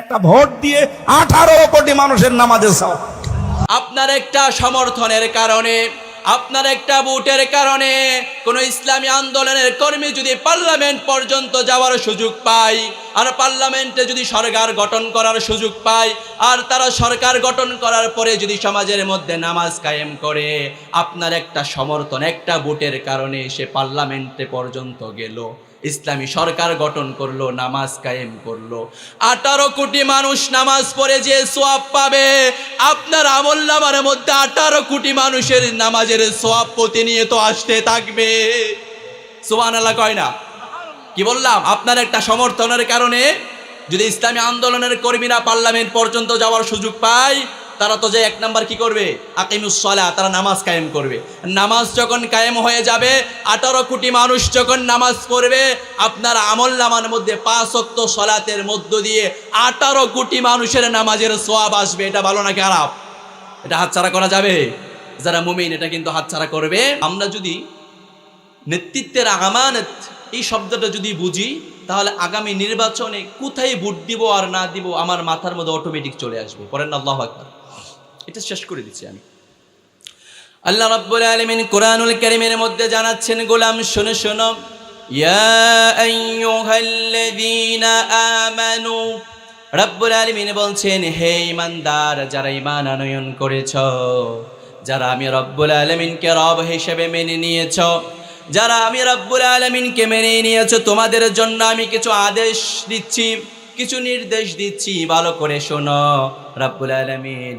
একটা ভোট দিয়ে আঠারো কোটি মানুষের নামাজের সব আপনার একটা সমর্থনের কারণে, আপনার একটা ভোটের কারণে কোন ইসলামী আন্দোলনের কর্মী যদি পার্লামেন্ট পর্যন্ত যাওয়ার সুযোগ পায়, আর পার্লামেন্টে যদি সরকার গঠন করার সুযোগ পায়, আর তারা সরকার গঠন করার পরে যদি সমাজের মধ্যে নামাজ কায়েম করে, আপনার একটা সমর্থন, একটা ভোটের কারণে সে পার্লামেন্টে পর্যন্ত গেল। ইসলামী সরকার গঠন করল, নামাজ কায়েম করল। আঠারো কোটি মানুষ নামাজ পড়ে যে সোয়াব পাবে, আপনার আমল নামার মধ্যে আঠারো কোটি মানুষের নামাজের সোয়াব প্রতিনিয়ত আসতে থাকবে। সোয়ান আল্লাহ কয় না? কি বললাম? আপনার একটা সমর্থনের কারণে যদি ইসলামী আন্দোলনের কর্মীরা পার্লামেন্ট পর্যন্ত যাওয়ার সুযোগ পায় তারা তো যে এক নাম্বার কি করবে? আকিমুসলা তারা নামাজ কায়েম করবে। নামাজ যখন কায়েম হয়ে যাবে, আঠারো কোটি মানুষ যখন নামাজ পড়বে, আপনার আমল নামার মধ্যে পাঁচ অক্ত সলাতের মধ্য দিয়ে আঠারো কোটি মানুষের নামাজের সোয়াব আসবে। এটা ভালো না খারাপ? এটা হাতছাড়া করা যাবে? যারা মুমিন, এটা কিন্তু হাতছাড়া করবে। আমরা যদি নেতৃত্বের আমানত, এই শব্দটা যদি বুঝি, তাহলে আগামী নির্বাচনে কোথায় ভোট দিব আর না দিব, আমার মাথার মধ্যে অটোমেটিক চলে আসবে। পরেন আল্লাহ আকবার। এটা শেষ করে দিচ্ছি আমি। আল্লাহ রাব্বুল আলামিন কোরআনুল কারীমের মধ্যে জানাচ্ছেন, গোলাম, শোনো শোনো। ইয়া আইয়ুহাল্লাযীনা আমানু। রাব্বুল আলামিন বলছেন, হে ইমানদার যারা ঈমান আনয়ন করেছ, যারা আমি রব্বুল আলামিনকে রব হিসেবে মেনে নিয়েছ, যারা আমি রব্বুল আলামিনকে মেনে নিয়েছো, তোমাদের জন্য আমি কিছু আদেশ দিচ্ছি, কিছু নির্দেশ দিচ্ছি। ভালো করে শোনো, রব্বুল আলামিন।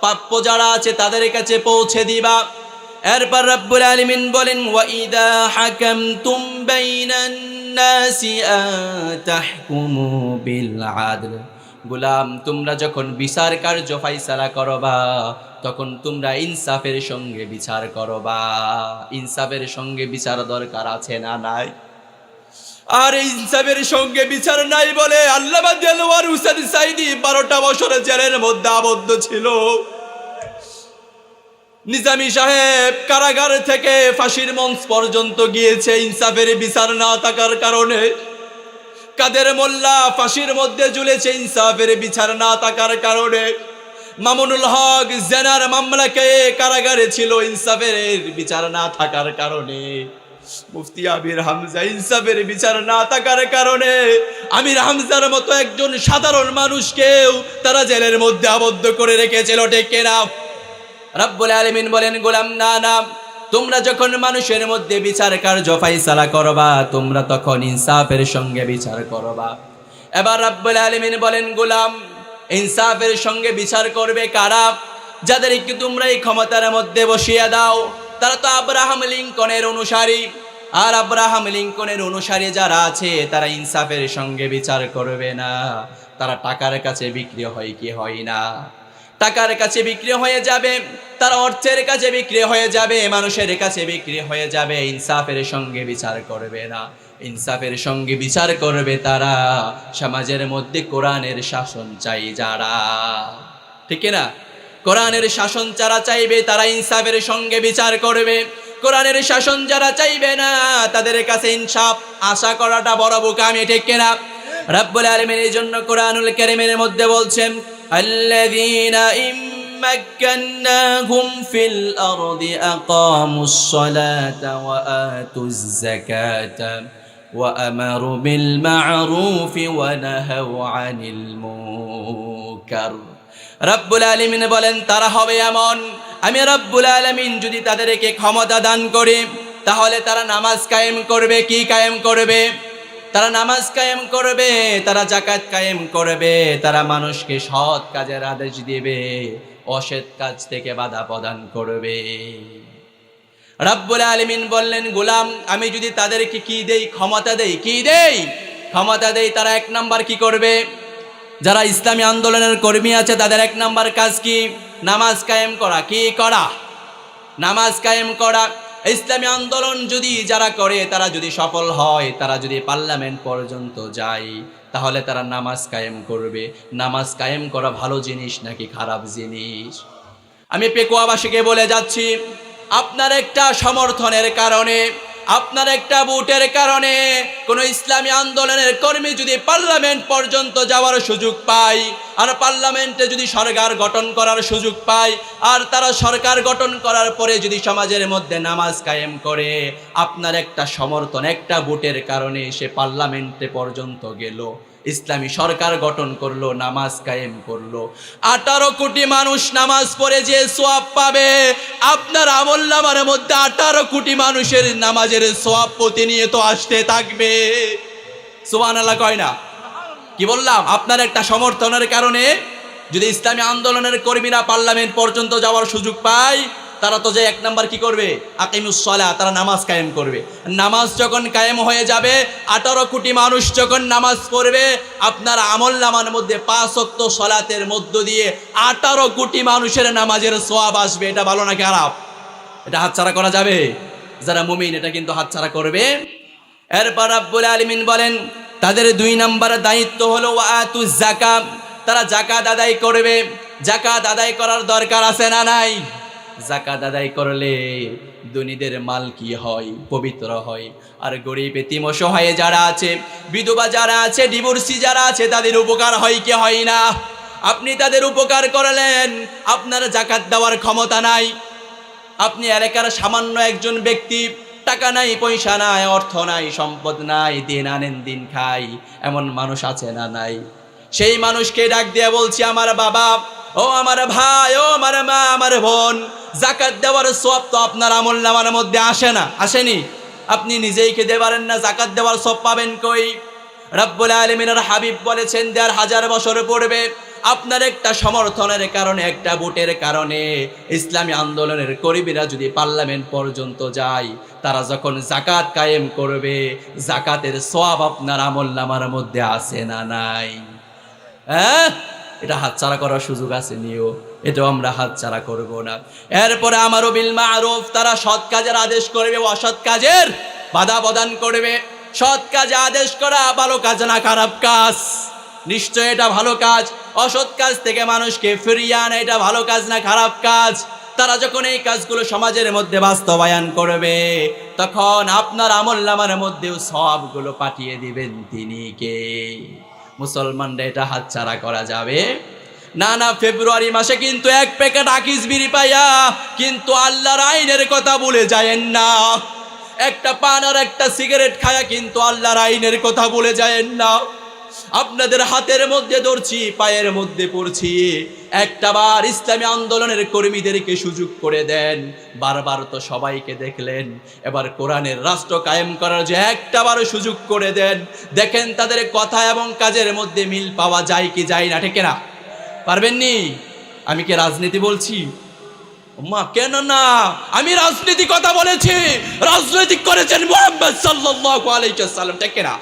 প্রাপ্য যারা আছে তাদের কাছে পৌঁছে দিবা। এরপর রব্বুল আলামিন বলেন ওয়াইদা বাইনান বিল আদল। গোলাম, তোমরা যখন বিচার কার্য ফাইসালা করবা, তখন তোমরা ইনসাফের সঙ্গে বিচার করবা। ইনসাফের সঙ্গে বিচার দরকার আছে না নাই? আর ইনসাফের সঙ্গে বিচার নাই বলে আল্লাহ হুসেন সাইদি বারোটা বছর জেলের মধ্যে আবদ্ধ ছিল। নিজামি সাহেব কারাগার থেকে ফাঁসির মঞ্চ পর্যন্ত গিয়েছে, ইনসাফের বিচার না থাকার কারণে। কাদের মোল্লা ফাঁসির মধ্যে ঝুলেছে, ইনসাফের বিচার না থাকার কারণে। মামুনুল হক জেনার মামলাকে কারাগারে ছিল, ইনসাফের বিচার না থাকার কারণে। মুফতি আমির হামজা, ইনসাফের বিচার না থাকার কারণে আমির হামজার মতো একজন সাধারণ মানুষকেও তারা জেলের মধ্যে আবদ্ধ করে রেখেছিল টেকে না রাব্বুল আলামিন বলেন, গোলাম না না তোমরা যখন মানুষের মধ্যে বিচার কার্য ফাইসালা করবা, তোমরা তখন ইনসাফের সঙ্গে বিচার করবা। এবার রাব্বুল আলমিন বলেন, গোলাম, ইনসাফের সঙ্গে বিচার করবে কারা? যাদেরকে তোমরা এই ক্ষমতার মধ্যে বসিয়ে দাও তারা তো আব্রাহাম লিঙ্কনের অনুসারী। আর আব্রাহাম লিঙ্কনের অনুসারী যারা আছে, তারা ইনসাফের সঙ্গে বিচার করবে না। তারা টাকার কাছে বিক্রি হয় কি হয় না। টাকার কাছে বিক্রি হয়ে যাবে, তার অর্থের কাছে বিক্রি হয়ে যাবে, মানুষের কাছে বিক্রি হয়ে যাবে, ইনসাফের সঙ্গে বিচার করবে না। ইনসাফের সঙ্গে বিচার করবে তারা, সমাজের মধ্যে কোরআনের শাসন চাই যারা। ঠিক না? কোরআনের শাসন যারা চাইবে তারা ইনসাফের সঙ্গে বিচার করবে কোরআনের শাসন যারা চাইবে না তাদের কাছে ইনসাফ আশা করাটা বড় বোকামি ঠিক কিনা রব্বুল আলমের এই জন্য কোরআনুল কারিমের মধ্যে বলছেন الذين إن مكناهم في الأرض أقاموا الصلاة وآتوا الزكاة وأمروا بالمعروف ونهوا عن المنكر রব্বুল আলমিন বলেন, তারা হবে এমন। আমি রব্বুল আলমিন যদি তাদেরকে ক্ষমতা দান করি, তাহলে তারা নামাজ কায়েম করবে, কি কায়েম করবে? তারা নামাজ কায়েম করবে, তারা জাকাত কায়েম করবে, তারা মানুষকে সৎ কাজের আদেশ দেবে, অসৎ কাজ থেকে বাধা প্রদান করবে। রাব্বুল আলমিন বললেন, গোলাম, আমি যদি তাদেরকে কি দেই? ক্ষমতা দেই? কি দেই? ক্ষমতা দেই তারা এক নাম্বার কি করবে? যারা ইসলামী আন্দোলনের কর্মী আছে, তাদের এক নাম্বার কাজ কি? নামাজ কায়েম করা। কি করা? নামাজ কায়েম করা। ইসলামী আন্দোলন যদি যারা করে, তারা যদি সফল হয়, তারা যদি পার্লামেন্ট পর্যন্ত যায়, তাহলে তারা নামাজ কায়েম করবে। নামাজ কায়েম করা ভালো জিনিস নাকি খারাপ জিনিস? আমি পেকুয়াবাসীকে বলে যাচ্ছি, আপনার একটা সমর্থনের কারণে আপনার একটা ভোটের কারণে কোনো ইসলামী আন্দোলনের কর্মী যদি পার্লামেন্ট পর্যন্ত যাওয়ার সুযোগ পায়, আর পার্লামেন্টে যদি সরকার গঠন করার সুযোগ পায়, আর তারা সরকার গঠন করার পরে যদি সমাজের মধ্যে নামাজ কায়েম করে, আপনার একটা সমর্থন, একটা ভোটের কারণে সে পার্লামেন্টে পর্যন্ত গেল। ইসলামী সরকার গঠন করল, নামাজ কায়েম করল। আঠারো কোটি মানুষ নামাজ পড়ে যে সোয়াব পাবে, আপনার আমল নামার মধ্যে আঠারো কোটি মানুষের নামাজের সোয়াব প্রতিনিয়ত আসতে থাকবে। সোয়ান আল্লাহ কয় না? কি বললাম? আপনার একটা সমর্থনের কারণে যদি ইসলামী আন্দোলনের কর্মীরা পার্লামেন্ট পর্যন্ত যাওয়ার সুযোগ পায় তারা তো যে এক নাম্বার কি করবে? আকিমুসলা তারা নামাজ কায়েম করবে। নামাজ যখন কায়েম হয়ে যাবে, আঠারো কোটি মানুষ যখন নামাজ পড়বে, আপনার আমল নামার মধ্যে পাঁচ অক্ত সলাতের মধ্য দিয়ে আঠারো কোটি মানুষের নামাজের সোয়াব আসবে। এটা ভালো না খারাপ? এটা হাতছাড়া করা যাবে? যারা মুমিন, এটা কিন্তু হাতছাড়া করবে। এরপর রাব্বুল আলমিন বলেন, তাদের দুই নাম্বার দায়িত্ব হলো জাকাত তারা জাকাত আদায় করবে। জাকাত আদায় করার দরকার আছে না নাই? জাকাত আদায় করলে ধনীদের মাল কি হয়? পবিত্র হয়। আর গরিব এতিম অসহায় যারা আছে, বিধবা যারা আছে ডিভোর্সি যারা আছে, তাদের উপকার হয় কি হয় না? আপনি তাদের উপকার করলেন, আপনার জাকাত দেওয়ার ক্ষমতা নাই। আপনি এলাকার সামান্য একজন ব্যক্তি, টাকা নাই, পয়সা নাই, অর্থ নাই, সম্পদ নাই, দিন আনেন, দিন খাই, এমন মানুষ আছে না নাই? সেই মানুষকে ডাক দিয়ে বলছি, আমার বাবা, ও আমার ভাই, ও আমার মা, আমার বোন জাকাত দেওয়ার সব তো আপনার আমল নামার মধ্যে আসে না, আসেনি। আপনি নিজেই খেতে পারেন না জাকাত দেওয়ার সব পাবেন কই? রব্বুল আলমিনের হাবিব বলেছেন, দেড় হাজার বছর পড়বে আপনার একটা সমর্থনের কারণে, একটা ভোটের কারণে ইসলামী আন্দোলনের কর্মীরা যদি পার্লামেন্ট পর্যন্ত যায়, তারা যখন জাকাত কায়েম করবে জাকাতের সব আপনার আমল নামার মধ্যে আসে না, নাই। হ্যাঁ? এটা হাতছাড়া করার সুযোগ আছে নিও। এটাও আমরা হাতছাড়া করব না। এরপরে আমারও বিল মারুফ, তারা সৎ কাজের আদেশ করবে, অসৎ কাজের বাধা প্রদান করবে। সৎ কাজে আদেশ করা ভালো কাজ না খারাপ কাজ। নিশ্চয় এটা ভালো কাজ। অসৎ কাজ থেকে মানুষকে ফিরিয়ে আনা, এটা ভালো কাজ না খারাপ কাজ। তারা যখন এই কাজগুলো সমাজের মধ্যে বাস্তবায়ন করবে, তখন আপনার আমল নামার মধ্যেও সবগুলো পাঠিয়ে দিবেন তিনি কে? মুসলমানরা এটা হাতছাড়া করা যাবে। না না, ফেব্রুয়ারি মাসে কিন্তু এক প্যাকেট আকিস বিড়ি পাইয়া কিন্তু আল্লাহর আইনের কথা বলে যায়েন না। একটা পান আর একটা সিগারেট খায়া কিন্তু আল্লাহর আইনের কথা বলে যায়েন না। আপনাদের হাতের মধ্যে ধরছি, পায়ের মধ্যে পড়ছি। একটা বার ইসলামী আন্দোলনের কর্মীদেরকে সুযোগ করে দেন। বারবার তো সবাইকে দেখলেন। এবার কোরআনের রাষ্ট্র কায়েম করার যে একটা বারও সুযোগ করে দেন। দেখেন তাদের কথা এবং কাজের মধ্যে মিল পাওয়া যায় কি যায় না, ঠিক না? পারবেননি আমি কি রাজনীতি বলছি? মা কেন না? আমি রাজনীতি কথা বলেছি। রাজনৈতিক করেছেন মোহাম্মদ সাল্লাল্লাহু আলাইহি সাল্লাম ঠিক না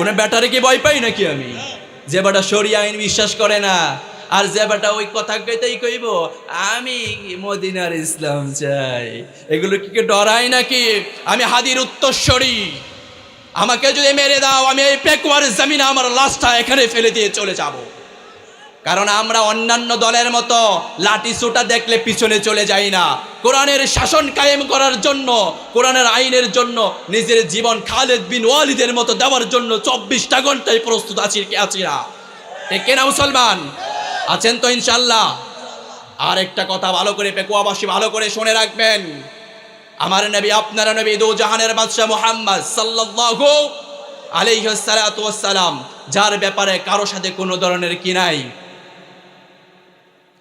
কোন ব্যাটারে কি ভয় পাই নাকি আমি? যে বেটা সরি আইন বিশ্বাস করে না। আর যে বেটা ওই কথা কইতেই কইব, আমি মদিনার ইসলাম চাই। এগুলো কি কে ডরাই নাকি? আমি হাদির উত্তরস্বরী। আমাকে যদি মেরে দাও, আমি এই পেকুয়ার জমিনে আমার লাশটা এখানে ফেলে দিয়ে চলে যাব। কারণ আমরা অন্যান্য দলের মতো লাঠি সুটা দেখলে পিছনে চলে যাই না। কোরআনের শাসন কায়েম করার জন্য, কোরআনের আইনের জন্য, নিজের জীবন খালেদ বিন ওয়ালিদের মতো দেওয়ার জন্য চব্বিশটা ঘন্টায় প্রস্তুত আছি আছি না? কিনা মুসলমান? আছেন তো ইনশাল্লাহ আর একটা কথা ভালো করে পেকুয়াবাসী ভালো করে শুনে রাখবেন। আমার নবী, আপনারা নবী দু জাহানের বাদশাহ মুহাম্মদ সাল্লাল্লাহু আলাইহি সালাম যার ব্যাপারে কারও সাথে কোনো ধরনের কি নাই?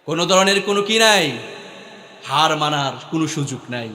কোনো ধরনের কোনো কি নাই? হার মানার কোনো সুযোগ নাই।